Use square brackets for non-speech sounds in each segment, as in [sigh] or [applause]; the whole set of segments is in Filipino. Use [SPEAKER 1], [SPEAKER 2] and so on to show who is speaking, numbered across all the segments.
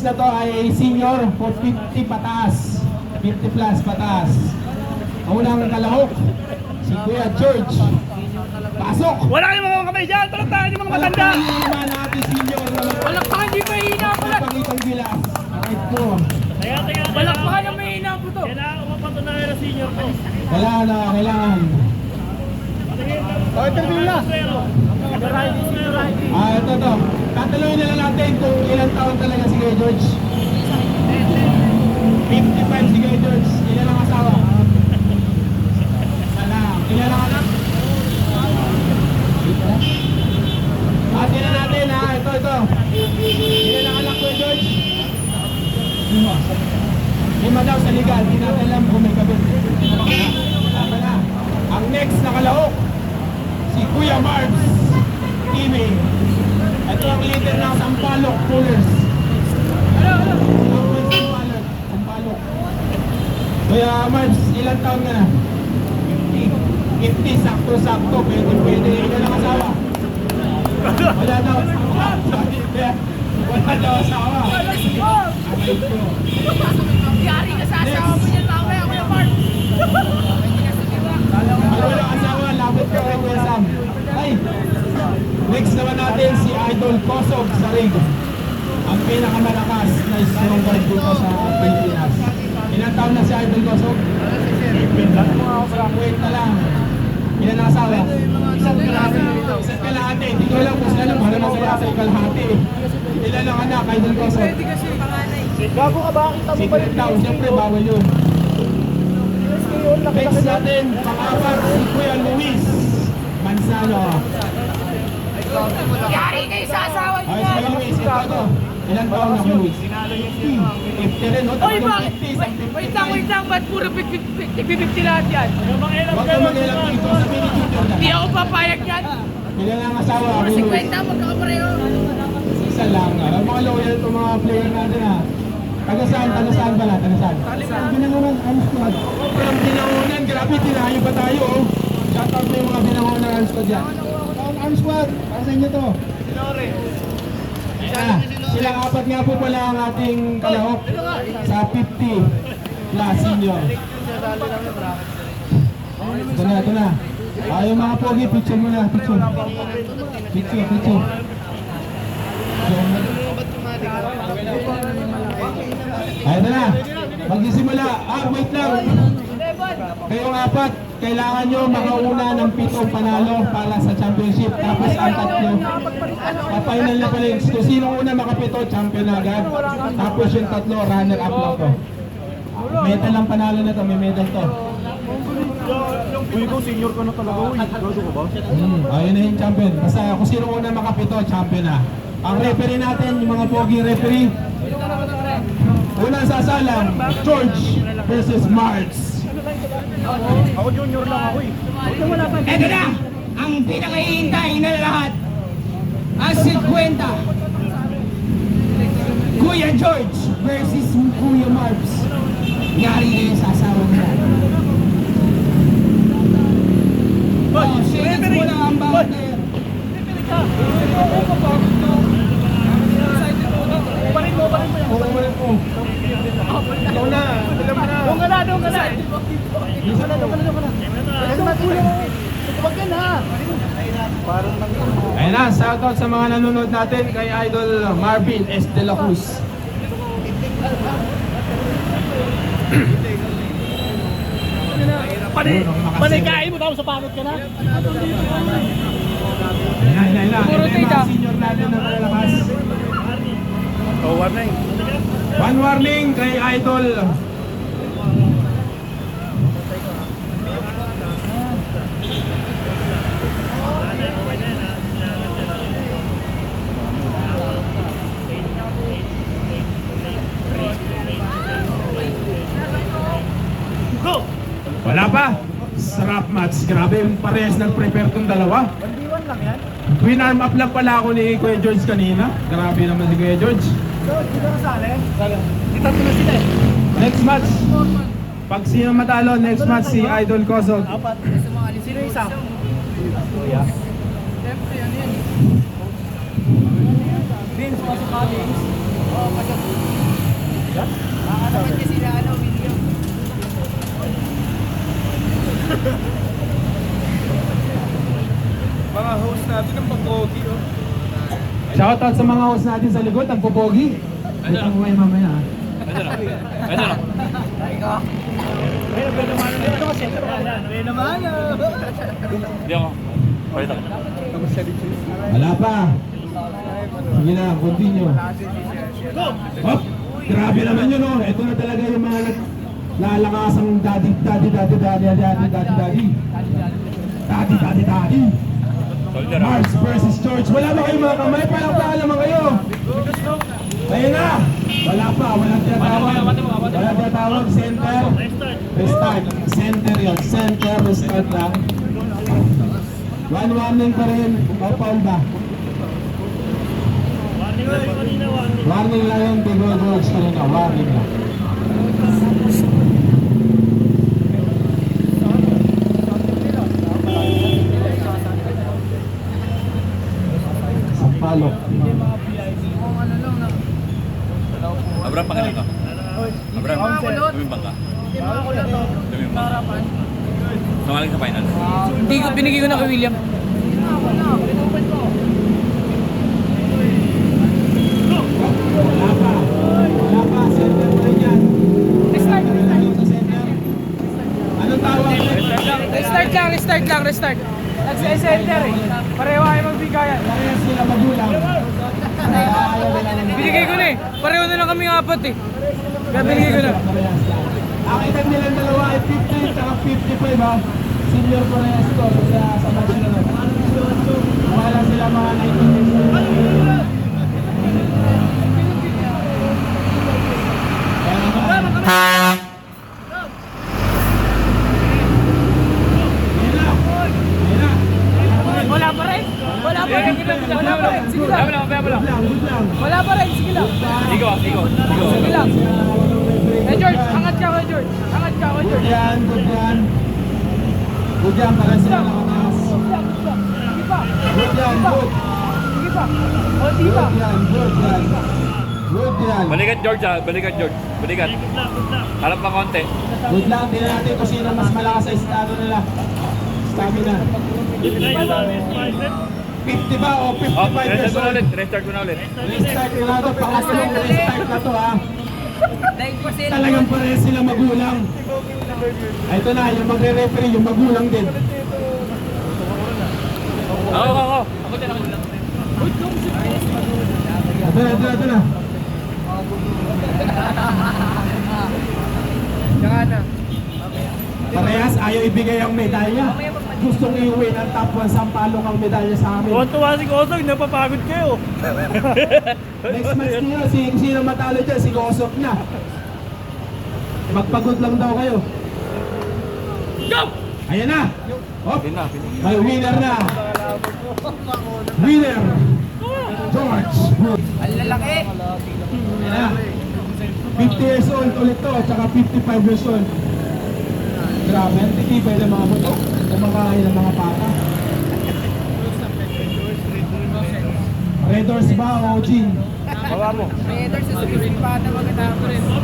[SPEAKER 1] na to ay senior for 50 pataas. 50 plus pataas. Ang unang kalahok, si Kuya George. Pasok!
[SPEAKER 2] Wala kayong mga kamay dyan! Palakpakan yung mga matanda!
[SPEAKER 1] Palakpakan natin senior na
[SPEAKER 2] Palakpakan yung mahina pala!
[SPEAKER 1] pangitang gilas. Right po.
[SPEAKER 2] Palakpakan yung mahina po to! Kailangan umapato na yung senior ko.
[SPEAKER 1] Wala na, kailangan.
[SPEAKER 2] O, din na!
[SPEAKER 1] Ah, ito to. Tatanungin na lang natin kung ilang taon talaga si Kuya George. 55 si Kuya George. Ilan ang asawa? Sana. Ilan ang anak? Ah, tingnan natin ha. Ito, ito. Ilan ang anak Kuya George? Lima. Lima daw sa legal. Hindi natin alam kung may kabit. Tama na. Ang next na kalahok, si Kuya Marbs. TV. Ito ang leader ng Sampalok Coolers. Sampalok. Sampalok. Kuya Marbs, ilang taon na? 50. 50, sakto-sakto. Pwede, pwede. Ilan ang asawa? Wala daw asawa. Wala daw asawa. Aray ko.
[SPEAKER 3] Yari ka sa asawa mo niyan mamaya, Kuya Mark.
[SPEAKER 1] Ano walang asawa? Labot ka kay Kuya Sam. Ay! Next naman natin si Idol Kosog sa ring. Ang pinakamalakas na strong guard dito sa Pilipinas. Ilang taon na si Idol Kosog? Wait na lang. Ilan ang asawa? Isang kalahati. Isang kalahati. Hindi ko alam kung saan para masaya sa ikalahati. Ilan ang anak, Idol Kosog?
[SPEAKER 2] Gago ka ba? Kita mo ba
[SPEAKER 1] Secret daw, siyempre bawal yun. Next natin, pang-apat si Kuya Luis Manzano.
[SPEAKER 3] Yari kayo sa asawa niyo
[SPEAKER 1] Ay, si Luis, ito to. Ilan taon na si Luis? 50 rin, no?
[SPEAKER 3] Oy, bakit?
[SPEAKER 1] 50,
[SPEAKER 3] Wait, lang, wait lang. Ba't puro 50-50 lahat yan?
[SPEAKER 1] Huwag ka mag-ilang dito sa
[SPEAKER 3] Hindi
[SPEAKER 1] na.
[SPEAKER 3] ako papayag yan.
[SPEAKER 1] Ilan ang asawa,
[SPEAKER 3] Puro
[SPEAKER 1] Kuya Luis?
[SPEAKER 3] 50 magkakapareho.
[SPEAKER 1] Isa lang. ah. Ang mga loyal itong mga player natin ha. Taga saan? Taga saan pala? Taga saan? Binangunan, ang squad. Walang binangunan. Grabe, tinayo pa tayo oh. Shout out mo yung mga binangunan ang squad yan. Ang arm squad, para sa inyo to. Ah, silang apat nga po pala ang ating kalahok sa 50 plus senior. Ito na, ito na. Ah, yung mga pogi, picture mo na, picture. Picture, picture. Ay, ito na. Magsisimula. Ah, wait lang. Kayong apat, kailangan nyo makauna ng pitong panalo para sa championship. Tapos ang tatlo, pa-final na pala yung kung sino una makapito, champion na agad. Tapos yung tatlo, runner-up lang to. Medal ang panalo na to, may medal to.
[SPEAKER 2] Uy, ko senior ka na talaga. Uy, gago ka ba?
[SPEAKER 1] Hmm, ayun na yung champion. Basta kung sino una makapito, champion na. Ang referee natin, yung mga pogi referee. Unang sasalang, George versus Marks.
[SPEAKER 2] Ako junior lang ako eh.
[SPEAKER 3] Eto na! Ang pinakahihintay na lahat. Ang 50. Kuya George versus Kuya Marbs. Yari kayo sa asawa niya. Oh, shades mo lang ang bawat player.
[SPEAKER 2] Parin mo, parin mo yan.
[SPEAKER 1] Wala po. Ikaw na, alam mo na.
[SPEAKER 2] Doon ka na, doon ka na. Doon ka na, doon ka na, doon ka na. Kasi matulong. Huwag ka na.
[SPEAKER 1] Ayun na, shoutout sa mga nanonood natin kay Idol Marvin S. De La Cruz.
[SPEAKER 2] Panay, panay kain mo tapos sa pangit ka na.
[SPEAKER 1] Ayun na, ayun na, ayun na. Yung mga senior natin na malalabas.
[SPEAKER 2] Oh, warning.
[SPEAKER 1] One warning kay Idol.
[SPEAKER 2] Go!
[SPEAKER 1] Wala pa. Sarap match. Grabe yung parehas nag-prepare tong dalawa.
[SPEAKER 2] 1v1 lang yan.
[SPEAKER 1] Winarm up lang pala ako ni Kuya George kanina. Grabe naman si Kuya George.
[SPEAKER 2] Dito kasali? Di tatlo na sila eh.
[SPEAKER 1] Next match. Pag sino matalo, next match si Idol Kosog.
[SPEAKER 2] Apat. Sino isa?
[SPEAKER 1] Kuya. Siyempre, ano yan eh.
[SPEAKER 2] Vince, pasok oh, ka, Vince. Oo, pasok.
[SPEAKER 4] Yeah? Nakakasakit niya sila, ano, video. Mga host natin ang pag-ogi, oh.
[SPEAKER 1] Shoutout sa mga host natin sa likod, ang popogi. Ito mo mamaya.
[SPEAKER 5] Hindi ako. Palit ako.
[SPEAKER 1] Wala pa. Sige na, continue. Hop! Grabe naman yun, oh. Ito na talaga yung mga lalakasang daddy, daddy, daddy, daddy, daddy, daddy, daddy. Daddy, daddy, daddy.
[SPEAKER 5] Soldier ah.
[SPEAKER 1] Mars versus George. Wala ba kayong mga kamay? Parang pa naman kayo. Ayun na. Wala pa. Walang tinatawag. Walang tinatawag. Center. Restart. Center yun. Center. Restart lang. One warning pa rin. O foul ba? Warning lang yun. Big Old George kanina. Warning lang. Sampalok.
[SPEAKER 5] Abram pa ganito. Abram, lumimbang ka. Lumimbang ka. Sumali ka sa final.
[SPEAKER 4] Hindi ko, binigay ko na kay William. Restart, lang, restart lang, restart. Nagsa-center eh. Pareho kayo magbigayan.
[SPEAKER 1] Parehas sila magulang. Kaya
[SPEAKER 4] Binigay ko na eh. Pareho na lang kami apat eh. Kaya binigay ko na.
[SPEAKER 1] Nakita nilang dalawa ay 50 tsaka 55 ha. Senior parehas to sa sa match na lang. Wala sila mga 19 years old. Kaya naman. Ayun na. Ayun na.
[SPEAKER 4] Wala pa rin. Wala pa rin. Wala pa rin. Sige lang.
[SPEAKER 5] Kaya mo lang, kaya mo lang.
[SPEAKER 1] Good lang, good lang.
[SPEAKER 4] Wala pa rin. Sige lang.
[SPEAKER 5] Igo, igo, igo.
[SPEAKER 4] Sige lang. Eh George, angat ka kay George. Angat ka kay
[SPEAKER 1] Good
[SPEAKER 4] George.
[SPEAKER 1] yan, good yan. Good yan, para sila nakataas.
[SPEAKER 4] Sige lang, sige lang. Sige pa.
[SPEAKER 1] Good yan, good.
[SPEAKER 4] Sige pa. O, sige pa.
[SPEAKER 1] Good yan, good yan. Good yan.
[SPEAKER 5] Balikat George ah, balikat George. Balikat. Harap pa konti.
[SPEAKER 1] Good lang, tingnan natin kung sino mas malakas sa estado nila. Stamina. 50 ba o
[SPEAKER 5] Oh,
[SPEAKER 1] 55 years
[SPEAKER 5] restart ko na ulit. Restart ko na ulit.
[SPEAKER 1] Restart ko na ito, pangatlong restart na to ha. Talagang pares sila magulang. Ito na, yung magre-referee, yung magulang din.
[SPEAKER 5] Ako, ako, ako. Ako dyan, ako dyan.
[SPEAKER 1] Ito na, ito na, ito na. Parehas, ayaw ibigay ang medalya. Gustong iuwi ng top 1 sampalok ang medalya sa amin.
[SPEAKER 2] Tuwa si Kosog, napapagod kayo. [laughs]
[SPEAKER 1] Next match niyo, si sino matalo dyan, si Gosok na. Magpagod lang daw kayo.
[SPEAKER 5] Go!
[SPEAKER 1] Ayan na. Hop,
[SPEAKER 5] na,
[SPEAKER 1] may winner na. Winner. George.
[SPEAKER 4] Ang lalaki.
[SPEAKER 1] Ayan na. 50 years old ulit to, tsaka 55 years old. Grabe, ang titibay ng mga buto. Kumakain ng mga pata. Red Horse ba o Gin?
[SPEAKER 5] Baba mo.
[SPEAKER 4] Better sa susunod pa na magkatapos rin.
[SPEAKER 1] Baka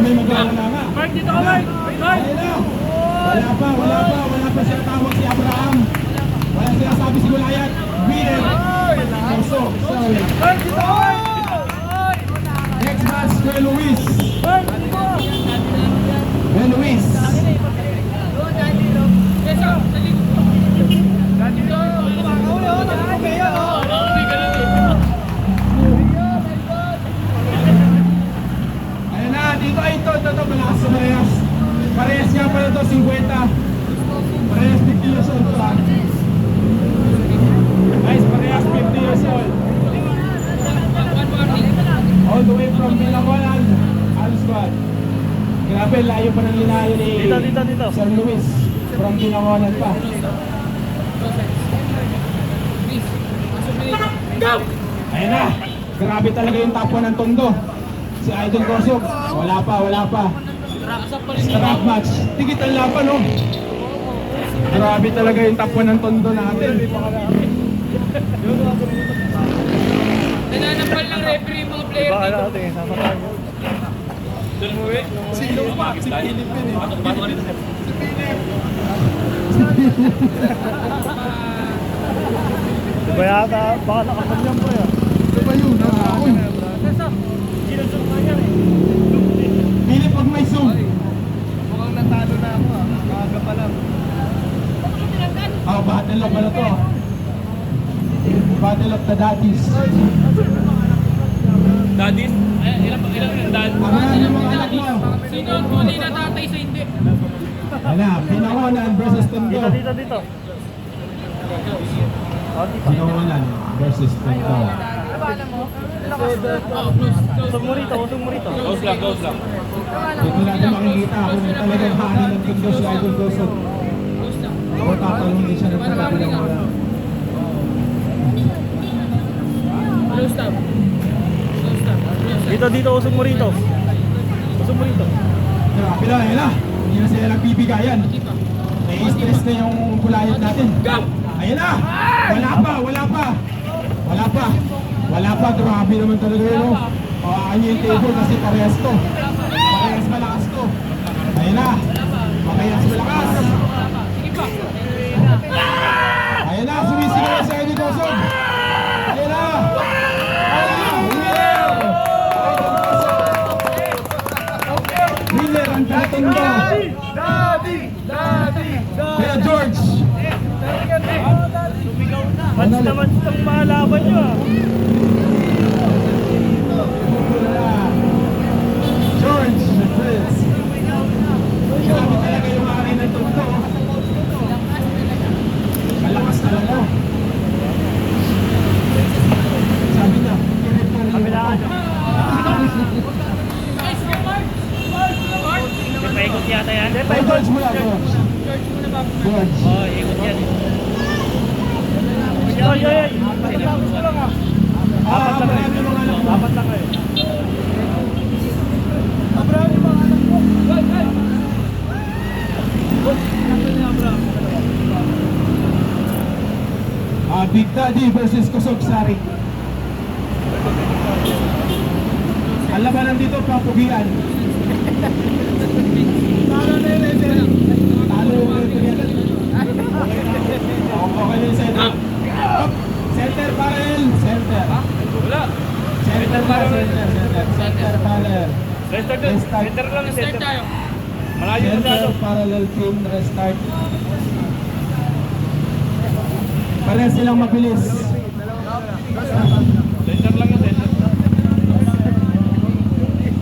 [SPEAKER 1] may magkawala nga.
[SPEAKER 2] Mark, dito ka, Mark. Mark.
[SPEAKER 1] Wala pa, wala pa, wala pa siya tawag si Abraham. Wala siya sabi si Gulayat. Winner. So, sorry.
[SPEAKER 2] Mark, dito ka, Mark.
[SPEAKER 1] Match, Kuya Luis. Kuya Luis. Ayun na, dito ay ito, ito, ito, malakas sa parehas. Parehas nga pala ito, 50. Parehas 50 years old pa. Guys, parehas 50 years old. All the way from Bilacolan, Al Squad. Grabe, layo pa ng linayo ni
[SPEAKER 2] Dito,
[SPEAKER 1] Sir Luis. From Bilacolan pa. Ayun na. Grabe talaga yung top 1 ng Tondo. Si Idol Korsog. Wala pa, wala pa. Strap match. Tigit ang laban, no? Grabe talaga yung top 1 ng Tondo natin.
[SPEAKER 4] Nananampal ng referee mga player
[SPEAKER 2] Baka
[SPEAKER 4] dito.
[SPEAKER 2] natin, sama tayo.
[SPEAKER 5] Doon mo eh.
[SPEAKER 1] Sino pa? Si Philip yun eh.
[SPEAKER 2] Diba yata, baka nakakamyang po yan.
[SPEAKER 3] Ano ba yun? Ah, uy.
[SPEAKER 1] Pili pag may zoom.
[SPEAKER 2] Mukhang natalo na ako ah. Maaga pa lang.
[SPEAKER 1] Oh, battle of ano to? Battle of the Daddies.
[SPEAKER 5] Daddies? Eh, ilan ba? Ilan yung dad?
[SPEAKER 1] Ang mga mga anak mo.
[SPEAKER 4] Sino ang tunay na tatay sa hindi?
[SPEAKER 1] Ano, Pinahonan versus Tondo.
[SPEAKER 2] dito, dito. Dito.
[SPEAKER 1] Pinahonan versus Tondo.
[SPEAKER 2] Usog mo rito, usog mo rito.
[SPEAKER 5] Close lang, close lang.
[SPEAKER 1] Dito natin makikita kung talagang hari ng Tondo si Idol Goso. O tatalungin siya ng wala.
[SPEAKER 4] Stop. Blue stop.
[SPEAKER 2] Dito, dito, usog mo rito. Usog mo rito.
[SPEAKER 1] Ayun na. Hindi na sila nagbibigayan. Nai-stress na yung kulayat natin. Ayun na! Wala pa, wala pa. Wala pa. Wala pa, grabe naman talaga yun. Oh. O, aanyo yung table kasi parehas to. Parehas malakas to. Ayun na. Parehas malakas. Ayun na, sumisigaw si Eddie Dawson. Ayun na. Ayun na. Winner! Idol Winner ang Katondo. Kuya George.
[SPEAKER 2] Mats naman itong malaban nyo ah.
[SPEAKER 1] George. Grabe talaga yung ari ng Tondo. Malakas talaga. Sabi niya, kirip pa rin.
[SPEAKER 2] Paikot yata yan.
[SPEAKER 1] Kay George mula, George. George.
[SPEAKER 2] Oh, ikot yan. Ay, ay, ay. Tinapos ko lang ah. Apat lang
[SPEAKER 1] marami
[SPEAKER 2] kayo.
[SPEAKER 1] mga anak.
[SPEAKER 2] Apat lang kayo.
[SPEAKER 1] Ah, Big Daddy versus Kusog Sari. Ang labanan dito, papugian. Talo na yung referee. Talo yung referee agad. Oh, Okay na yung center. Up. Center.
[SPEAKER 5] Wala.
[SPEAKER 1] Center pa, center, center.
[SPEAKER 2] Restart. Center
[SPEAKER 4] tayo.
[SPEAKER 2] Malayo na dito.
[SPEAKER 1] parallel team restart. Parehas silang mabilis.
[SPEAKER 2] Center lang yung center.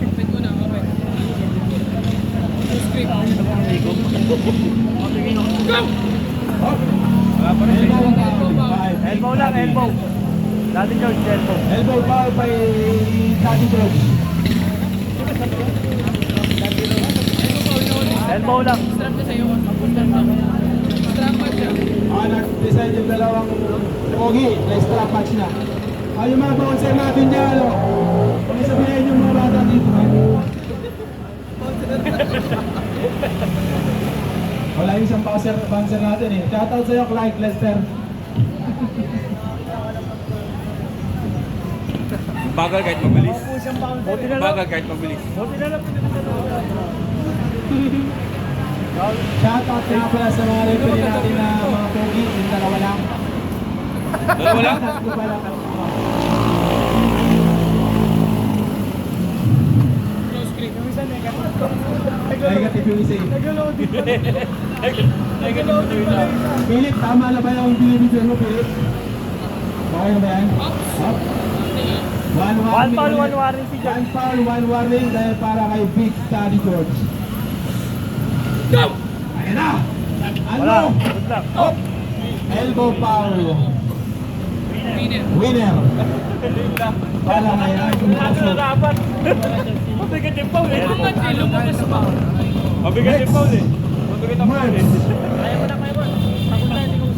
[SPEAKER 4] Open ko na, open. Blue script. Go!
[SPEAKER 1] Elbow
[SPEAKER 2] lang, elbow. Dati George, elbow.
[SPEAKER 1] Elbow foul by Daddy George.
[SPEAKER 2] Elbow lang.
[SPEAKER 4] Strap na sa'yo. Strap na. Pa siya.
[SPEAKER 1] Ah, nag-decide yung dalawang pogi na strap match na. Ah, yung mga bouncer natin dyan, ano? Kung sabihin yung mga bata dito, eh. [laughs] Wala yung isang bouncer, bouncer natin eh. Shoutout sa'yo, Clyde Lester.
[SPEAKER 5] Bagal kahit mabilis. Bagal kahit mabilis.
[SPEAKER 2] Lang.
[SPEAKER 1] Shoutout nga pala sa mga referee natin na mga pogi, yung dalawa lang.
[SPEAKER 5] Dalawa lang?
[SPEAKER 1] Tatlo pa lang.
[SPEAKER 4] Blue script.
[SPEAKER 1] Negative yung isa eh.
[SPEAKER 2] Nagalaw din pala. [laughs]
[SPEAKER 1] Philip, tama na ba yung binibigyan mo, Philip? Okay na ba yan? Up. One
[SPEAKER 2] One
[SPEAKER 1] warning.
[SPEAKER 2] foul, one warning si George.
[SPEAKER 1] One foul, one warning dahil para kay Big Daddy George.
[SPEAKER 4] Go!
[SPEAKER 1] Ayan na! Ano?
[SPEAKER 2] Wala. Good lang.
[SPEAKER 1] Up. Elbow foul.
[SPEAKER 4] Winner.
[SPEAKER 1] Winner. Para [laughs] kay Idol
[SPEAKER 2] Ano na
[SPEAKER 1] Koso.
[SPEAKER 2] dapat? [laughs] Mabigat yung foul eh. Mabigat yung foul eh. Ang.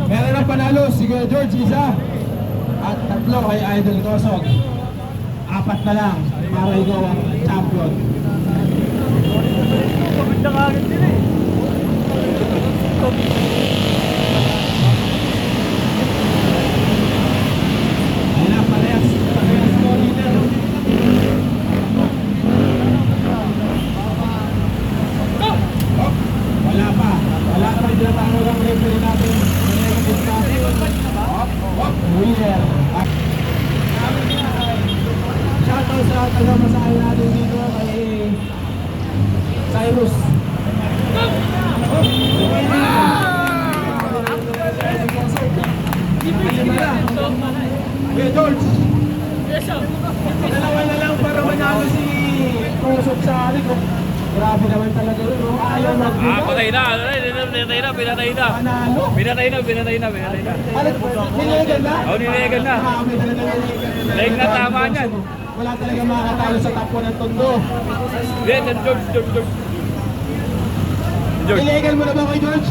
[SPEAKER 1] Meron ng panalo si Kuya George isa. At tatlo kay Idol Kosog. Apat na lang para ikaw ang champion.
[SPEAKER 2] Pagod na kagad sila eh.
[SPEAKER 1] Ayun na, parehas. Parehas ko leader. pagdratano ng referee natin. Winner. Shoutout sa tagamasahan natin dito kay Cyrus. Kuya George! Dalawa na lang para manalo si Kusok sa atin oh. Grabe naman talaga yun. oh. Ayaw na.
[SPEAKER 5] Ah, patay na. Ano na, pinatay na, pinatay na.
[SPEAKER 1] Manalo.
[SPEAKER 5] Pinatay na, pinatay na, pinatay na.
[SPEAKER 1] Ano? Nilegan na?
[SPEAKER 5] Oo, nilegan na.
[SPEAKER 1] Nilegan.
[SPEAKER 5] Leg na tama niyan.
[SPEAKER 1] Wala talaga makakatalo sa tapo ng tondo.
[SPEAKER 5] Yan, yan, George, George, George. George.
[SPEAKER 1] Nilegan mo na ba kay George?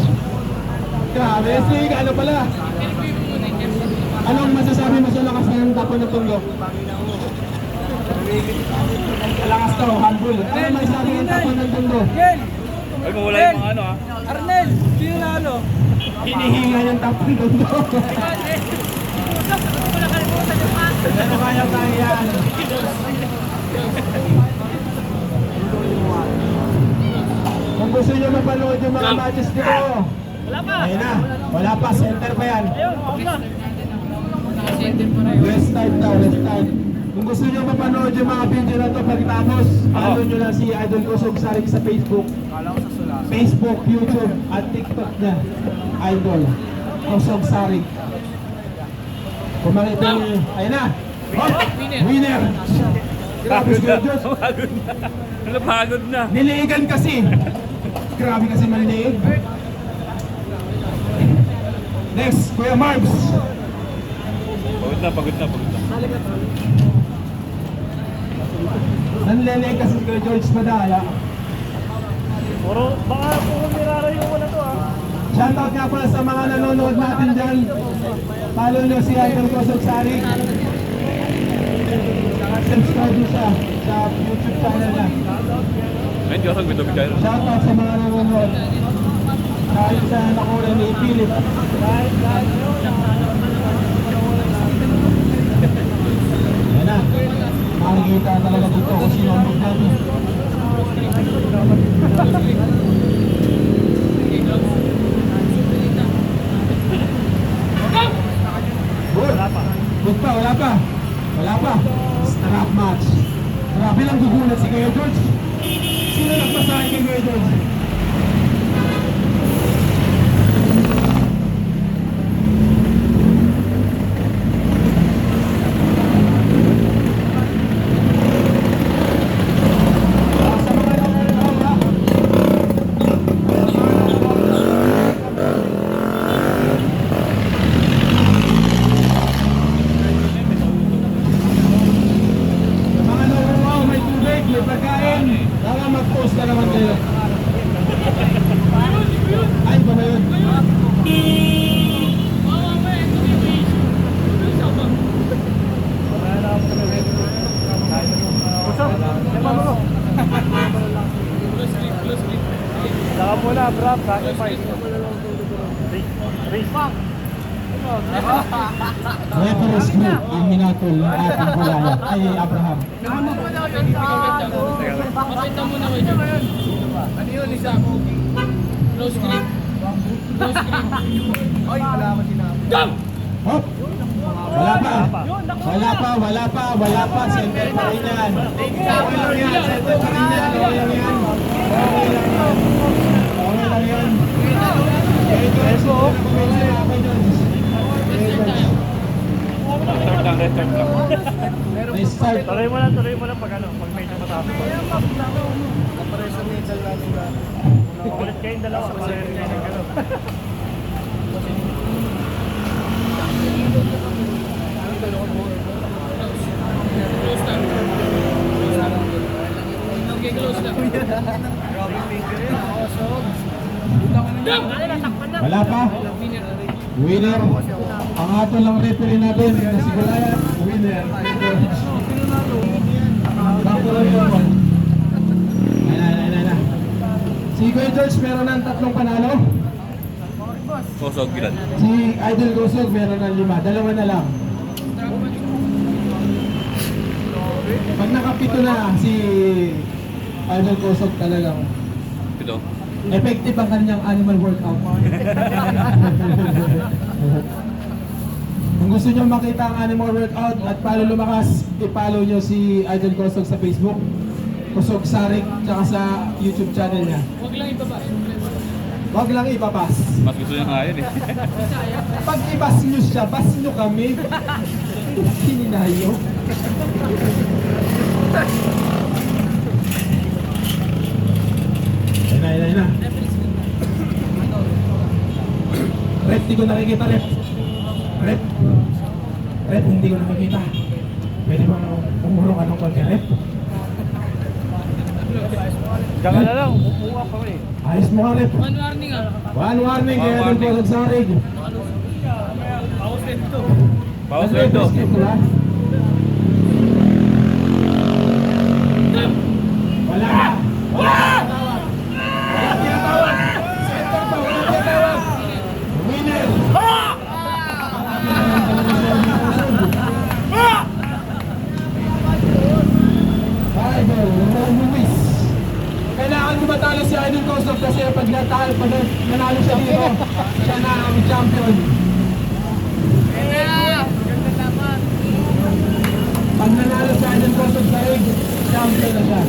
[SPEAKER 1] Grabe, sige, ano pala? Anong masasabi mo sa lakas ng tapo ng tondo? Lakas to, handful. Ano masasabi ng tapo ng?
[SPEAKER 4] Gel!
[SPEAKER 5] Ay, mawala yung mga ano ah.
[SPEAKER 4] Arnel! Sino nalo?
[SPEAKER 1] Hinihinga yung tapo ng tondo. Pero kaya kaya yan. Kung gusto nyo mapanood yung mga matches dito, wala pa. Ayun na, wala pa, center pa yan. Let's start daw, let's start. Kung gusto nyo mapanood yung mga video na to pagkatapos, follow nyo lang si Idol Kusog Sarik sa Facebook. Facebook, YouTube, at TikTok niya. Idol Kusog Sarik. Kung makita nyo, ayun na. Oh, winner! Grabe
[SPEAKER 5] Pagod
[SPEAKER 1] si
[SPEAKER 5] na.
[SPEAKER 1] Diyos.
[SPEAKER 5] Pagod na. Ano, pagod na.
[SPEAKER 1] Niliigan kasi. Grabe kasi manliig. Next, Kuya Marbs.
[SPEAKER 5] Pagod na, pagod na, pagod na.
[SPEAKER 1] Nanlilig kasi si George Madaya.
[SPEAKER 2] Puro, baka puro nirarayo mo na to ah.
[SPEAKER 1] Shoutout nga pala sa mga nanonood natin dyan. Follow nyo si Idol Kosog Sari. Subscribe nyo siya sa YouTube channel na.
[SPEAKER 5] Ayun, Diyos ang bito bigay.
[SPEAKER 1] Shoutout sa mga nanonood. Kahit sa nakura ni Philip. Yan Makikita talaga dito kung sino ang. Good. Good pa, wala pa. Wala pa. Strap match. Grabe lang gugulat si Kuya George. Sino nagpasahin kay Kuya George? Ah, sa mga nanonood, ah. Mga nawawaw, may tubig, may pagkain. Baka mag-post na naman kayo. Ay, ba na yun?
[SPEAKER 2] Gusto? Yan pa mo. Saka muna, Brad. Sacrifice. Race.
[SPEAKER 1] Reference group ang hinatol ng ating kulaya kay Abraham. Hop! Wala pa. Wala pa, wala pa, wala pa. Center pa rin yan. Okay lang yan. Center pa rin yan. Okay lang yan. Okay lang yan. Okay, George. Okay, George. Okay, George.
[SPEAKER 5] Restart lang.
[SPEAKER 2] Tuloy mo lang, tuloy mo lang pag ano, pag medyo matapos. Ulit kayong dalawa. Pareho kayo ng gano'n.
[SPEAKER 1] Wala pa. Winner. Ang ato lang referee natin na si Goliath. Winner. Si Kuya George meron ng tatlong panalo.
[SPEAKER 5] Kusog, gilan.
[SPEAKER 1] Si Idol Gosog meron ng lima. Dalawa na lang. Pag nakapito na si Idol Gosog talagang
[SPEAKER 5] Ito.
[SPEAKER 1] Effective ang kanyang animal workout. Kung gusto nyo makita ang mga workout at paano lumakas, i-follow nyo si Idol Kosog sa Facebook, Kosog Sarik, tsaka sa YouTube channel niya.
[SPEAKER 4] Huwag lang ibaba.
[SPEAKER 1] Huwag lang ipapas.
[SPEAKER 5] Mas gusto niya yun eh.
[SPEAKER 1] Pag ibas nyo siya, bas nyo kami. [laughs] Hininayo. Ayun na, ayun na, ayun na. Rep, di ko nakikita, rep. Rep. Rep, hindi ko nakikita. Pwede bang umuro ka ng konti, rep?
[SPEAKER 2] Diyan ka na lang, upuha pa eh.
[SPEAKER 1] Ayos mo ka, rep.
[SPEAKER 4] One warning ah.
[SPEAKER 1] One warning, kaya doon po nagsarig.
[SPEAKER 5] Bawas
[SPEAKER 1] Rep,
[SPEAKER 5] ito.
[SPEAKER 1] skip ko lang. Wala. Wala tinatawag. Center pa, wala tinatawag. Winner. Idol, Luis. Kailangan ko matalo si Idol Kosov kasi pag natalo, pag nanalo siya dito, siya na ang champion. Pag nanalo si Idol Kosov sa rig, champion na siya.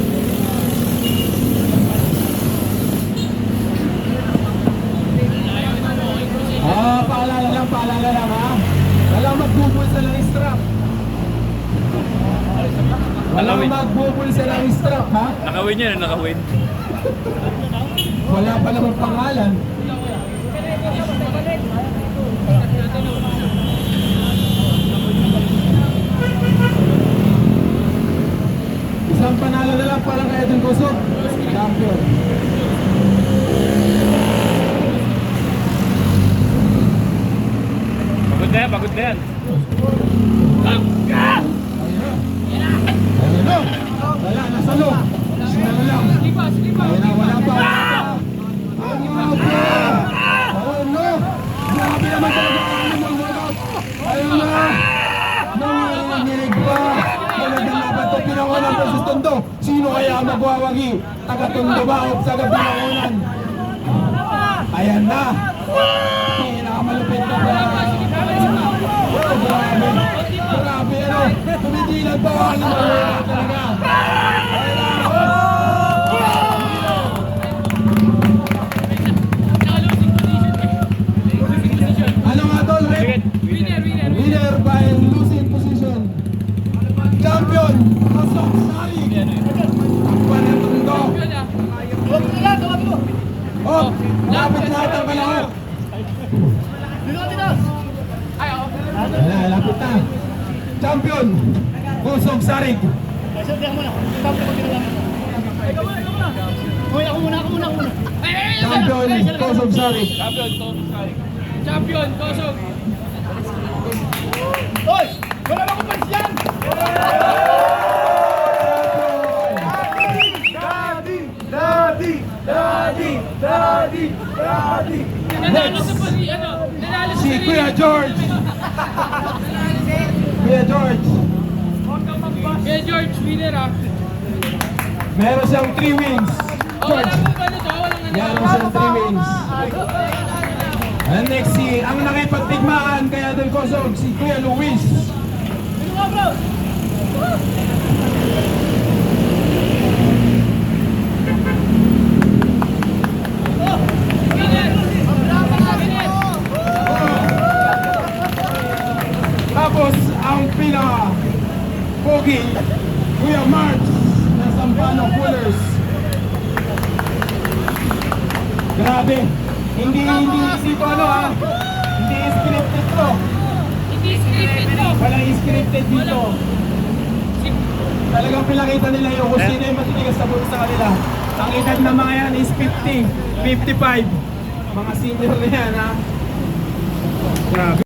[SPEAKER 1] Ah, paalala lang, paalala lang ha. Walang magbubul sa lang strap. Walang
[SPEAKER 5] Nakawin.
[SPEAKER 1] magbubul sa lang strap ha.
[SPEAKER 5] Nakawin yan, nakawin.
[SPEAKER 1] Wala pa namang pangalan. Isang panalo na lang para kay Edwin Kusog. Champion.
[SPEAKER 5] Pagod na yan, pagod na yan.
[SPEAKER 1] Na. Wala, nasa loob. Sinalo lang.
[SPEAKER 4] Sige pa, sige pa.
[SPEAKER 1] Na, wala pa. Wala pa. Ang grabe. Ayun na. Grabe naman talaga ang aming workout. Ayun na. Nanginginig pa. Talagang dapat ito pinangunan versus Tondo. Sino kaya magwawagi? Taga Tondo ba o sa pinangunan? Ayan na. Pinakamalupit na? Oh, grabe. Grabe ano. Tumigilan pa mga talaga. Lapit lahat ang kalahok.
[SPEAKER 2] Dito dito.
[SPEAKER 4] Ay, oh.
[SPEAKER 1] Wala, lapit na. Champion, Kusog Sarig.
[SPEAKER 2] Ay, sir, diyan. Ikaw muna, ikaw muna. Ako muna, ako muna, ako muna.
[SPEAKER 4] Ay, ay, ay.
[SPEAKER 1] Champion, Kusog Sarig.
[SPEAKER 4] Champion, Kosog.
[SPEAKER 2] Hoy! Wala ba akong palis yan? Daddy! Daddy! Daddy! Daddy!
[SPEAKER 4] Nanalo sa pali, ano? Nanalo sa
[SPEAKER 1] Si. Kuya George. Kuya George.
[SPEAKER 4] Kaya George, winner ah.
[SPEAKER 1] Meron siyang 3 wins.
[SPEAKER 4] Oh,
[SPEAKER 1] George.
[SPEAKER 4] mong ano ano.
[SPEAKER 1] Meron siyang 3 wins. And next si, ang nakipagtigmaan kay Adol Kosog, si Kuya Luis.
[SPEAKER 2] Ka, bro!
[SPEAKER 4] Winner. Winner.
[SPEAKER 1] Tapos ang pinaka pogi, Kuya March ng Sampano Pullers. Grabe. Hindi, hindi, hindi ko ano ha. Hindi scripted to.
[SPEAKER 4] Hindi scripted to.
[SPEAKER 1] Walang scripted dito. Talagang pinakita nila yung kung sino yung matitigas sa buto sa kanila. Ang edad ng mga yan is 50, 55. Mga senior na yan ha. Grabe.